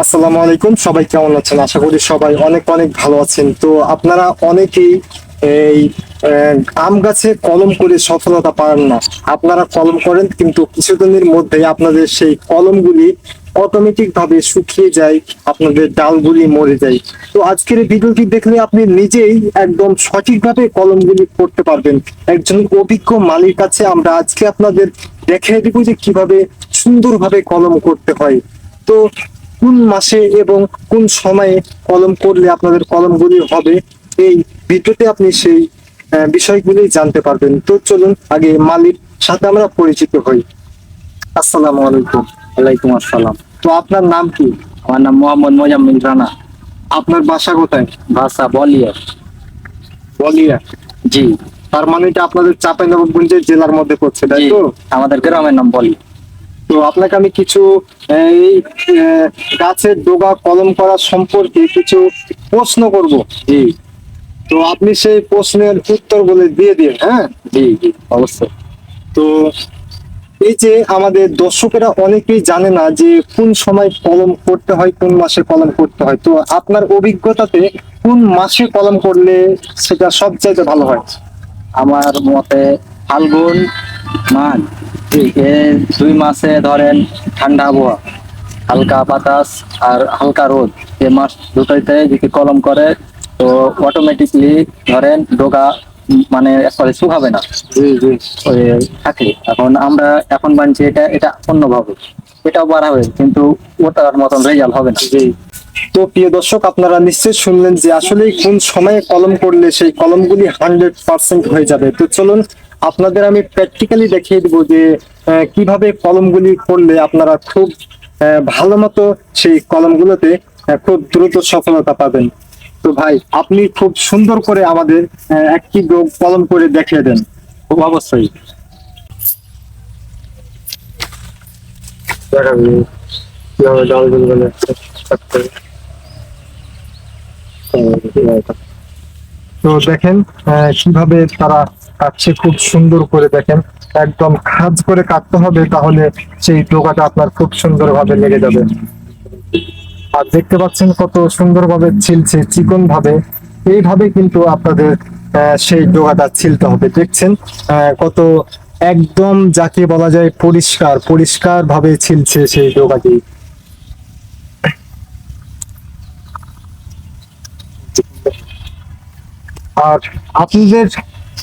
আসসালামু আলাইকুম, সবাই কেমন আছেন? আশা করি সবাই অনেক অনেক ভালো আছেন। তো আপনারা অনেকেই এই আম গাছে কলম করে সফলতা পান না। আপনারা কলম করেন, কিন্তু কিছুদিনের মধ্যে আপনাদের সেই কলমগুলি অটোমেটিক ভাবে শুকিয়ে যায়, আপনাদের ডালগুলি মরে যায়। তো আজকের এই ভিডিওটি দেখলে আপনি নিজেই একদম সঠিকভাবে কলমগুলি করতে পারবেন। একজন অভিজ্ঞ মালির কাছে আমরা আজকে আপনাদের দেখিয়ে দিব যে কীভাবে সুন্দরভাবে কলম করতে হয়। তো কোন মাসে এবং কোন সময়ে কলম করলে আপনাদের কলমগুলি হবে এই ভিডিওতে আপনি সেই বিষয়গুলি জানতে পারবেন। তো চলুন আগে মালিক সাথে আমরা পরিচিত হই। আসসালামু আলাইকুম। ওয়ালাইকুম আসসালাম। তো আপনার নাম কি? আমার নাম মোহাম্মদ মোজাম্মিল রানা। আপনার বাসা কোথায়? ভাষা বলিয়া বলিয়া জি। তার মানে এটা আপনাদের চাঁপাইনবাবগঞ্জের জেলার মধ্যে পড়ছে তাই তো? আমাদের গ্রামের নাম বলি তো আপনাকে আমি কিছু এই গাছের ডোগা কলম করা সম্পর্কে কিছু প্রশ্ন করব। জি। তো আপনি সেই প্রশ্নের উত্তর বলে দিয়ে দিন হ্যাঁ? জি জি অবশ্যই। তো এই যে আমাদের দর্শকেরা অনেকেই জানে না যে কোন সময় কলম করতে হয় কোন মাসে কলম করতে হয়। তো আপনার অভিজ্ঞতাতে কোন মাসে কলম করলে সেটা সবচাইতে ভালো হয়? আমার মতে ফাল্গুন মাঘ এই দুই মাসে ধরেন ঠান্ডা আবহাওয়া হালকা বাতাস আর হালকা রোদ এই মাস দুটোতে যদি কলম করে তো অটোমেটিকলি ধরেন ডোগা মানে একবারে শুকাবে না। থাকে। এখন আমরা এখন বানছি এটা এটা অন্যভাবে। এটাও বাড়াবে কিন্তু ওটার মতন রেজাল্ট হবে না। তো প্রিয় দর্শক আপনারা নিশ্চয়ই শুনলেন যে আসলে কোন সময়ে কলম করলে সেই কলমগুলি হান্ড্রেড পার্সেন্ট হয়ে যাবে। তো চলুন আপনাদের আমি প্র্যাকটিক্যালি দেখিয়ে দিব যে আহ, কীভাবে কলমগুলি করলে আপনারা খুব আহ, ভালো মতো সেই কলমগুলোতে খুব দ্রুত সফলতা পাবেন। তো ভাই আপনি খুব সুন্দর করে আমাদের আহ, একটি ডোগ কলম করে দেখিয়ে দেন। খুব অবশ্যই। তো দেখেন আহ, কীভাবে তারা কাটছে, খুব সুন্দর করে দেখেন। একদম খাজ করে কাটতে হবে, তাহলে সেই ডোকাটা আপনার খুব সুন্দরভাবে লেগে যাবে। আর দেখতে পাচ্ছেন কত সুন্দরভাবে ছিলছে চিকন ভাবে এইভাবে কিন্তু আপনাদের সেই ডোকাটা ছিলতে হবে। দেখছেন কত একদম যাকে বলা যায় পরিষ্কার পরিষ্কার ভাবে ছিলছে সেই ডোকাটি আর আপনাদের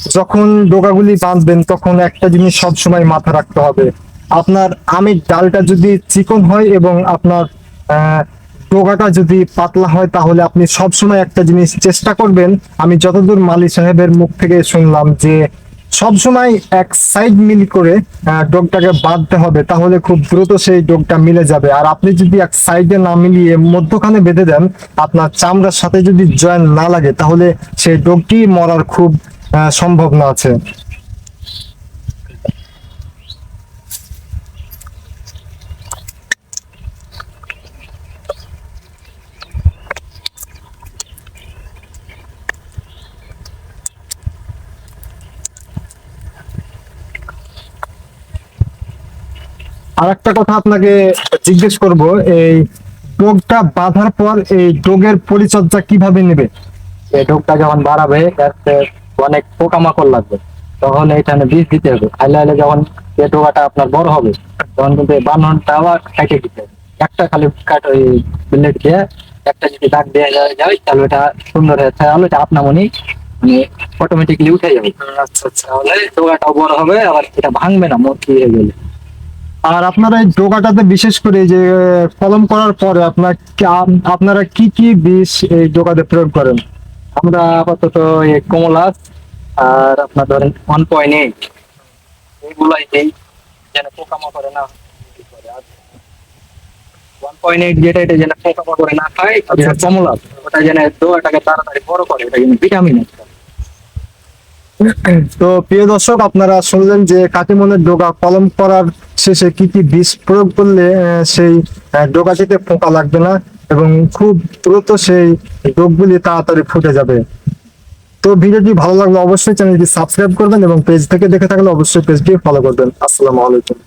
যখন ডোকাগুলি বাঁধবেন তখন একটা জিনিস সব সময় মাথা রাখতে হবে। আপনার আমের ডালটা যদি চিকন হয় এবং আপনার ডোকাটা যদি পাতলা হয় তাহলে আপনি সব সময় একটা জিনিস চেষ্টা করবেন। আমি যতদূর মালি সাহেবের মুখ থেকে শুনলাম যে সব সময় এক সাইড মিল করে আহ, ডোকটাকে বাঁধতে হবে তাহলে খুব দ্রুত সেই ডোকটা মিলে যাবে। আর আপনি যদি এক সাইডে না মিলিয়ে মধ্যখানে বেঁধে দেন আপনার চামড়ার সাথে যদি জয়েন না লাগে তাহলে সেই ডোকটি মরার খুব সম্ভাবনা আছে। আর একটা কথা আপনাকে জিজ্ঞেস করব, এই ডোগটা বাঁধার পর এই ডোগের পরিচর্যা কীভাবে নেবে? এই ডোকটা যখন বাড়াবে অনেক পোকামাকড় লাগবে তখন এইখানে বীজ দিতে হবে। খাইলে হলে যখন এই ডোকাটা আপনার বড় হবে তখন কিন্তু এই বাননটা আবার কাটে দিতে হবে। একটা খালি কাট ওই ব্লেড দিয়ে একটা যদি দাগ দেওয়া যায় তাহলে ওটা সুন্দর হয়ে তাহলে এটা আপনার মনে মানে অটোমেটিকলি উঠে যাবে। আচ্ছা আচ্ছা। তাহলে ডোকাটাও বড় হবে আবার এটা ভাঙবে না মূর্তি হয়ে গেলে আর আপনারা এই ডোকাটাতে বিশেষ করে যে কলম করার পরে আপনার আপনারা কি কি বিষ এই ডোকাতে প্রয়োগ করেন? আমরা আপাতত কমলাস আর আপনার ধরেন ওয়ান পয়েন্ট এইট এগুলাই দেই যেন না তাড়াতাড়ি বড় করে ভিটামিন তো প্রিয় দর্শক, আপনারা শুনলেন যে কাটিমনের ডোকা কলম করার শেষে কি কি বিষ প্রয়োগ করলে সেই ডোকাটিতে পোকা লাগবে না। এবং খুব দ্রুত সেই রোগগুলি তাড়াতাড়ি ফুটে যাবে। তো ভিডিওটি ভালো লাগলে অবশ্যই চ্যানেলটি সাবস্ক্রাইব করবেন এবং পেজ থেকে দেখে থাকলে অবশ্যই পেজটি ফলো করবেন। আসসালামু আলাইকুম।